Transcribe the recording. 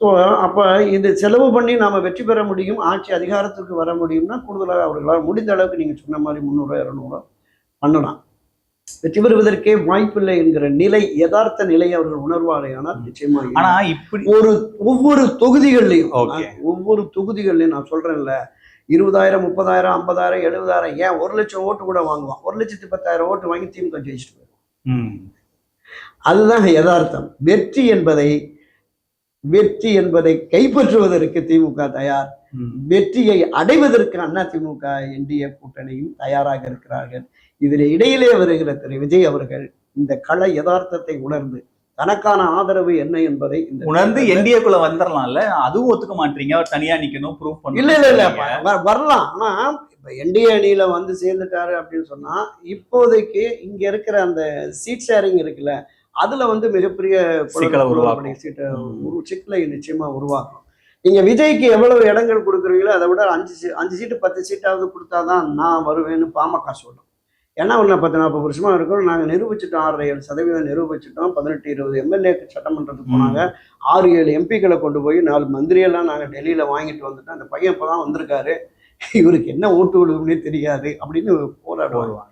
So அப்போ இது செலவு பண்ணி நாம் வெற்றி பெற முடியும் ஆட்சி அதிகாரத்துக்கு வர முடியும்னா கூடுதலாக அவர்களால் முடிந்த அளவுக்கு நீங்கள் சொன்ன மாதிரி முந்நூறு இரநூறு பண்ணலாம். வெற்றி பெறுவதற்கே வாய்ப்பில்லை என்கிற நிலை யதார்த்த நிலை அவர்கள் உணர்வாரையானால் நிச்சயமாக ஆனா இப்படி ஒரு ஒவ்வொரு தொகுதிகள்லையும் ஒவ்வொரு தொகுதிகள்லையும் நான் சொல்றேன்ல இருபதாயிரம் முப்பதாயிரம் ஐம்பதாயிரம் எழுபதாயிரம் ஏன் ஒரு லட்சம் ஓட்டு கூட வாங்குவான்? ஒரு லட்சத்தி பத்தாயிரம் ஓட்டு வாங்கி திமுக ஜெயிச்சுட்டு போயிடும். ம். அதுதான் யதார்த்தம். வெற்றி என்பதை வெற்றி என்பதை கைப்பற்றுவதற்கு திமுக தயார். வெற்றியை அடைவதற்கு அண்ணா திமுக என்டிஏ கூட்டணியும் தயாராக இருக்கிறார்கள். இதில் இடையிலே வருகிற திரு விஜய் அவர்கள் இந்த கள யதார்த்தத்தை உணர்ந்து தனக்கான ஆதரவு என்ன என்பதை உணர்ந்து என்டிஏக்குள்ள வந்துடலாம்ல அதுவும் ஒத்துக்க மாட்டீங்க. அவர் தனியா நிக்கணும் ப்ரூவ் பண்ணணும். இல்ல இல்ல இல்ல. வரலாம். ஆனா இப்ப என்டிஏ அணியில வந்து சேர்ந்துட்டாரு அப்படின்னு சொன்னா இப்போதைக்கு இங்க இருக்கிற அந்த சீட் ஷேரிங் இருக்குல்ல அதுல வந்து மிகப்பெரிய சீட்டை. உரு சிக்கலை நிச்சயமா உருவாக்கும். நீங்க விஜய்க்கு எவ்வளவு இடங்கள் கொடுக்குறீங்களோ அதை விட அஞ்சு அஞ்சு சீட்டு பத்து சீட்டாவது கொடுத்தாதான் நான் வருவேன்னு பாமக சொல்லும். ஏன்னா ஒன்று பத்து நாற்பது வருஷமா இருக்கோம். நாங்கள் நிரூபிச்சிட்டோம். ஆறரை ஏழு சதவீதம் நிரூபிச்சிட்டோம். பதினெட்டு இருபது எம்எல்ஏக்கு சட்டமன்றத்துக்கு போனாங்க. ஆறு ஏழு எம்பிக்களை கொண்டு போய் நாலு மந்திரியெல்லாம் நாங்கள் டெல்லியில் வாங்கிட்டு வந்துட்டோம் அந்த பையன் இப்போ தான் வந்திருக்காரு. இவருக்கு என்ன ஓட்டு விடுவோம்னே தெரியாது அப்படின்னு போராடுவாங்க. போடுவாங்க